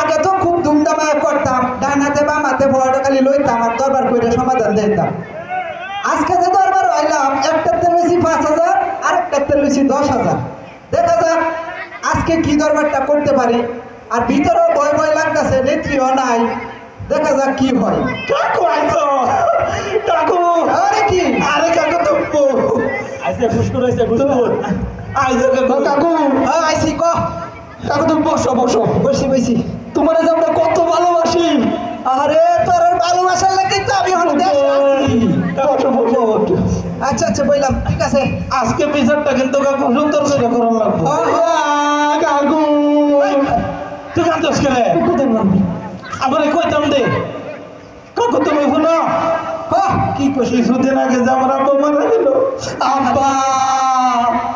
আগে তো খুব হইলাম একটাতে লইছি পাঁচ হাজার আর একটাতে লইছি দশ হাজার। দেখা যাক আজকে কি দরবারটা করতে পারি। আর ভিতরেও ভয় ভয় লাগতেছে, নেত্রীও নাই। দেখা যাক কি হয় কাকু আইতো কাকু আরে কি আরে কাকু তো আইসে ফুসকুর আইসে ফুসকুর আইসে কাকু? হ্যাঁ আইসি ক। কাকু তুমি বসো বসো। বসি বসি। তোমার যে আমরা কত ভালোবাসি। আরে তোর ভালোবাসার লাগে তো আমি আছি। বসো বসো। আচ্ছা আচ্ছা বললাম ঠিক আছে। আজকে বিচারটা কিন্তু কাকু সুন্দর করে করার লাগবে। কাকু। তুই কান্দস কেলে আমার কইতাম দে। হ্যাঁ, তো শিশুদের আগে জামরা আমার আব্বা মারা গেল। আব্বা!